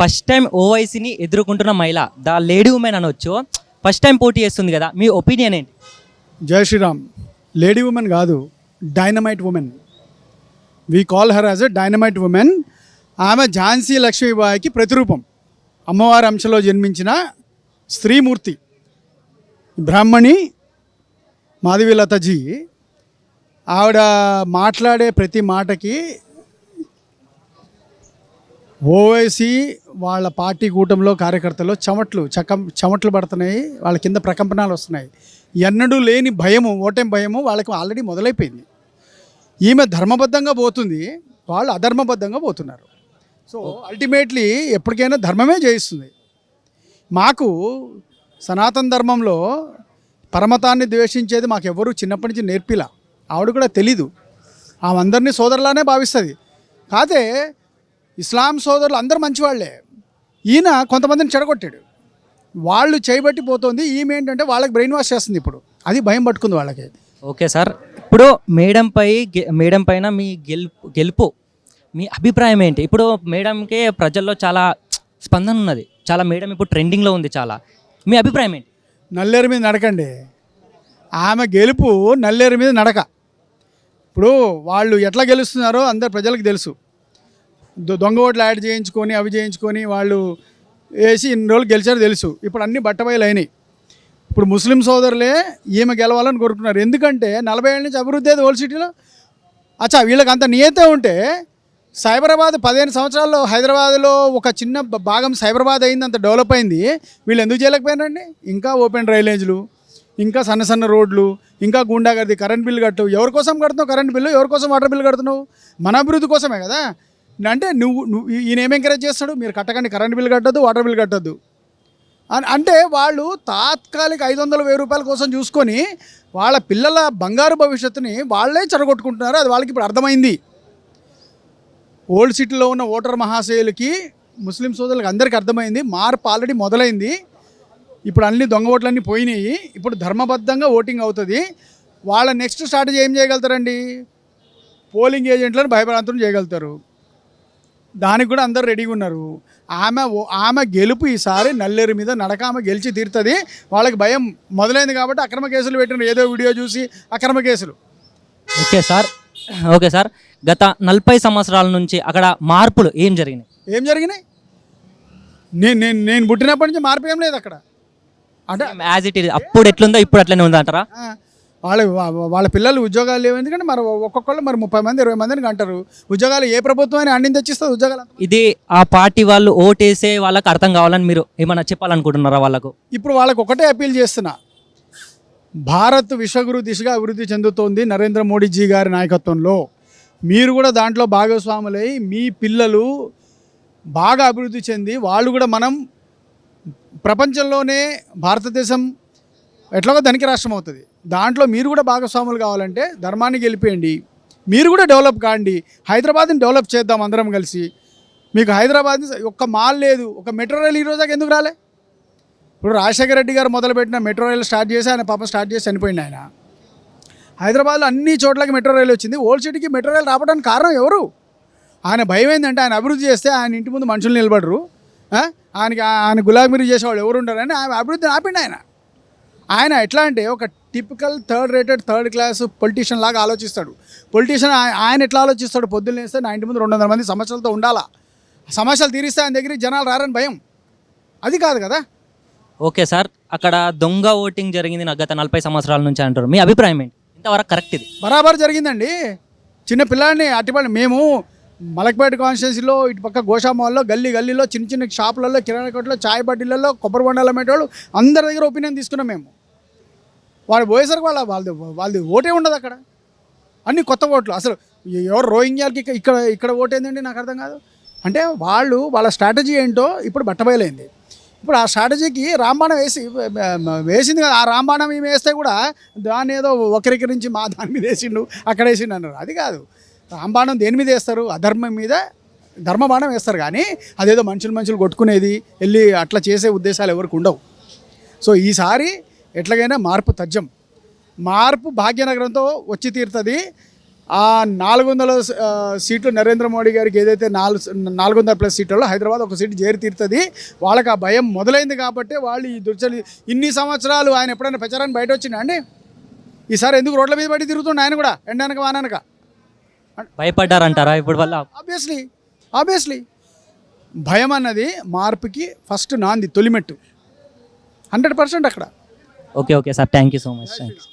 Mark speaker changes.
Speaker 1: First time ఓవైసీని ఎదుర్కొంటున్న మహిళ ద లేడీ ఉమెన్ అనొచ్చు ఫస్ట్ టైం పోటీ చేస్తుంది కదా మీ ఒపీనియన్ ఏంటి
Speaker 2: జయ శ్రీరామ్ లేడీ ఉమెన్ కాదు dynamite woman we call her as a dynamite woman ఆమె ఝాన్సీ లక్ష్మీబాయికి ప్రతిరూపం అమ్మవారి అంశలో జన్మించిన స్త్రీమూర్తి బ్రాహ్మణి మాధవీలతజీ ఆవిడ మాట్లాడే ప్రతి మాటకి ఓవైసీ వాళ్ళ పార్టీ కూటమిలో కార్యకర్తలు చెమట్లు చకం చెమట్లు పడుతున్నాయి వాళ్ళ కింద ప్రకంపనాలు వస్తున్నాయి ఎన్నడూ లేని భయము ఓటమి భయము వాళ్ళకి ఆల్రెడీ మొదలైపోయింది ఈమె ధర్మబద్ధంగా పోతుంది వాళ్ళు అధర్మబద్ధంగా పోతున్నారు సో అల్టిమేట్లీ ఎప్పటికైనా ధర్మమే జయిస్తుంది మాకు సనాతన ధర్మంలో పరమతాన్ని ద్వేషించేది మాకు ఎవరు చిన్నప్పటి నుంచి నేర్పిలా ఆవిడ కూడా తెలీదు ఆమె అందరినీ సోదరులానే భావిస్తుంది కాదే ఇస్లాం సోదరులు అందరూ మంచివాళ్లే ఈయన కొంతమందిని చెడగొట్టాడు వాళ్ళు చేయబట్టి పోతుంది ఈమె ఏంటంటే వాళ్ళకి బ్రెయిన్ వాష్ చేస్తుంది ఇప్పుడు అది భయం పట్టుకుంది వాళ్ళకి
Speaker 1: ఓకే సార్ ఇప్పుడు మేడం పై మేడం పైన మీ గెలుపు గెలుపు మీ అభిప్రాయం ఏంటి ఇప్పుడు మేడంకే ప్రజల్లో చాలా స్పందన ఉన్నది చాలా మేడం ఇప్పుడు ట్రెండింగ్లో ఉంది చాలా మీ అభిప్రాయం ఏంటి
Speaker 2: నల్లేరు మీద నడకండి ఆమె గెలుపు నల్లేరు మీద నడక ఇప్పుడు వాళ్ళు ఎట్లా గెలుస్తున్నారో అందరు ప్రజలకు తెలుసు దొంగ ఓట్లు యాడ్ చేయించుకొని అవి చేయించుకొని వాళ్ళు వేసి ఇన్ని రోజులు గెలిచారో తెలుసు ఇప్పుడు అన్ని బట్టబయలు అయినాయి ఇప్పుడు ముస్లిం సోదరులే ఈమె గెలవాలని కోరుకున్నారు ఎందుకంటే నలభై ఏళ్ళ నుంచి అభివృద్ధి అయితే ఓల్డ్ సిటీలో అచ్చా వీళ్ళకి అంత నియతే ఉంటే సైబరాబాద్ పదిహేను సంవత్సరాల్లో హైదరాబాద్లో ఒక చిన్న భాగం సైబరాబాద్ అయింది అంత డెవలప్ అయింది వీళ్ళు ఎందుకు చేయలేకపోయినారండి ఇంకా ఓపెన్ డ్రైనేజ్లు ఇంకా సన్న సన్న రోడ్లు ఇంకా గుండాగర్ది కరెంట్ బిల్లు కట్టు ఎవరి కోసం కడుతున్నావు కరెంట్ బిల్లు ఎవరి కోసం వాటర్ బిల్లు కడుతున్నావు మన అభివృద్ధి కోసమే కదా అంటే నువ్వు నువ్వు ఈయన ఏం ఎంకరేజ్ చేస్తాడు మీరు కట్టకండి కరెంట్ బిల్ కట్టద్దు వాటర్ బిల్ కట్టద్దు అని అంటే వాళ్ళు తాత్కాలిక ఐదు వందల వెయ్యి రూపాయల కోసం చూసుకొని వాళ్ళ పిల్లల బంగారు భవిష్యత్తుని వాళ్ళే చెరగొట్టుకుంటున్నారు అది వాళ్ళకి ఇప్పుడు అర్థమైంది ఓల్డ్ సిటీలో ఉన్న ఓటర్ మహాశయులకి ముస్లిం సోదరులకి అందరికీ అర్థమైంది మార్పు ఆల్రెడీ మొదలైంది ఇప్పుడు అన్ని దొంగ ఓట్లన్నీ పోయినాయి ఇప్పుడు ధర్మబద్ధంగా ఓటింగ్ అవుతుంది వాళ్ళ నెక్స్ట్ స్ట్రాటజీ ఏం చేయగలుగుతారండి పోలింగ్ ఏజెంట్లను భయభ్రాంతులు చేయగలుగుతారు దానికి కూడా అందరు రెడీగా ఉన్నారు ఆమె ఆమె గెలుపు ఈసారి నల్లేరు మీద నడక ఆమె గెలిచి తీరుతుంది వాళ్ళకి భయం మొదలైంది కాబట్టి అక్రమ కేసులు పెట్టిన ఏదో వీడియో చూసి అక్రమ కేసులు
Speaker 1: ఓకే సార్ ఓకే సార్ గత నలభై సంవత్సరాల నుంచి అక్కడ మార్పులు ఏం జరిగినాయి
Speaker 2: ఏం జరిగినాయి నేను నేను నేను పుట్టినప్పటి నుంచి మార్పు ఏం లేదు అక్కడ అంటే
Speaker 1: యాజ్ ఇట్ ఇస్ అప్పుడు ఎట్లుందో ఇప్పుడు అట్లనే
Speaker 2: ఉందంటారా వాళ్ళ వాళ్ళ పిల్లలు ఉద్యోగాలు లేవు ఎందుకంటే మరి ఒక్కొక్కళ్ళు మరి ముప్పై మంది ఇరవై మందిని అంటారు ఉద్యోగాలు ఏ ప్రభుత్వం అని అన్ని తెచ్చిస్తారు ఉద్యోగాలు
Speaker 1: ఇది ఆ పార్టీ వాళ్ళు ఓటేసే వాళ్ళకి అర్థం కావాలని మీరు ఏమైనా చెప్పాలనుకుంటున్నారా వాళ్ళకు
Speaker 2: ఇప్పుడు వాళ్ళకు ఒకటే అప్పీల్ చేస్తున్నా భారత్ విశ్వగురు దిశగా అభివృద్ధి చెందుతోంది నరేంద్ర మోడీజీ గారి నాయకత్వంలో మీరు కూడా దాంట్లో భాగస్వాములై మీ పిల్లలు బాగా అభివృద్ధి చెంది వాళ్ళు కూడా మనం ప్రపంచంలోనే భారతదేశం ఎట్లాగో ధనిక రాష్ట్రం అవుతుంది దాంట్లో మీరు కూడా భాగస్వాములు కావాలంటే ధర్మాన్ని గెలిపేయండి మీరు కూడా డెవలప్ కాండి హైదరాబాద్ని డెవలప్ చేద్దాం అందరం కలిసి మీకు హైదరాబాద్ ఒక్క మాల్ లేదు ఒక మెట్రో రైల్ రోజాకి ఎందుకు రాలే ఇప్పుడు రాజశేఖర రెడ్డి గారు మొదలుపెట్టిన మెట్రో రైలు స్టార్ట్ చేసి ఆయన పాపం స్టార్ట్ చేసి చనిపోయింది ఆయన హైదరాబాద్లో అన్ని చోట్లకి మెట్రో రైలు వచ్చింది ఓల్డ్ సిటీకి మెట్రో రైల్ రావడానికి కారణం ఎవరు ఆయన భయం ఏంటంటే ఆయన అభివృద్ధి చేస్తే ఆయన ఇంటి ముందు మనుషులు నిలబడరు ఆయనకి ఆయన గులాబీ మీరు చేసేవాళ్ళు ఎవరు ఉండరు అని ఆయన అభివృద్ధిని ఆపిండి ఆయన ఆయన ఎట్లా అంటే ఒక typical third rated third class politician లాగా ఆలోచిస్తాడు పొలిటీషియన్ ఆయన ఎట్లా ఆలోచిస్తాడు పొద్దున్న వేస్తే నా ఇంటి ముందు రెండు వందల మంది సమస్యలతో ఉండాలా సమస్యలు తీరిస్తే ఆయన దగ్గర జనాలు రారని భయం అది కాదు కదా
Speaker 1: ఓకే సార్ అక్కడ దొంగ ఓటింగ్ జరిగింది నాకు గత నలభై సంవత్సరాల నుంచి అంటారు మీ అభిప్రాయం ఏంటి ఇంతవరకు కరెక్ట్ ఇది
Speaker 2: బరాబర్ జరిగిందండి చిన్న పిల్లాడిని అటుపడి మేము మలక్పేట కాన్స్టిట్యున్సీలో ఇటు పక్క గోషామాల్లో గల్లీ గల్లీలో చిన్న చిన్న షాపులలో కిరాణా కొట్లో చాయ్ బడ్డీలలో కొబ్బరి బొండాలు అమ్మేటోళ్ళు అందరి దగ్గర ఒపీనియన్ తీసుకున్నాం మేము వాళ్ళు పోయేసరికి వాళ్ళ వాళ్ళది వాళ్ళది ఓటే ఉండదు అక్కడ అన్ని కొత్త ఓట్లు అసలు ఎవరు రోహింగ్యాలకి ఇక్కడ ఇక్కడ ఓటేందండి నాకు అర్థం కాదు అంటే వాళ్ళు వాళ్ళ స్ట్రాటజీ ఏంటో ఇప్పుడు బట్టబయలైంది ఇప్పుడు ఆ స్ట్రాటజీకి రాంబాణం వేసి వేసింది కదా ఆ రాంబాణం ఏమి వేస్తే కూడా దాన్ని ఏదో ఒకరికి నుంచి మా దాని మీద వేసిండు అక్కడ వేసిండు అన్నారు అది కాదు రాంబాణం దేని మీద వేస్తారు అధర్మం మీద ధర్మబాణం వేస్తారు కానీ అదేదో మనుషులు మనుషులు కొట్టుకునేది వెళ్ళి అట్లా చేసే ఉద్దేశాలు ఎవరికి ఉండవు సో ఈసారి ఎట్లాగైనా మార్పు తజ్జం మార్పు భాగ్యనగరంతో వచ్చి తీరుతుంది ఆ నాలుగు వందల సీట్లు నరేంద్ర మోడీ గారికి ఏదైతే నాలుగు నాలుగు వందల ప్లస్ సీట్లలో హైదరాబాద్ ఒక సీట్ చేరి తీరుతుంది వాళ్ళకి ఆ భయం మొదలైంది కాబట్టి వాళ్ళు ఈ దుర్చలి ఇన్ని సంవత్సరాలు ఆయన ఎప్పుడైనా ప్రచారాన్ని బయట వచ్చిందా అండి ఈసారి ఎందుకు రోడ్ల మీద బయట తిరుగుతుండే ఆయన కూడా ఎండానక వానక
Speaker 1: భయపడ్డారంటారా ఇప్పుడు వల్ల
Speaker 2: ఆబ్వియస్లీ ఆబ్వియస్లీ భయం అన్నది మార్పుకి ఫస్ట్ నాంది తొలిమెట్టు హండ్రెడ్ పర్సెంట్ అక్కడ
Speaker 1: Okay, sir. Thank you so much. Thanks.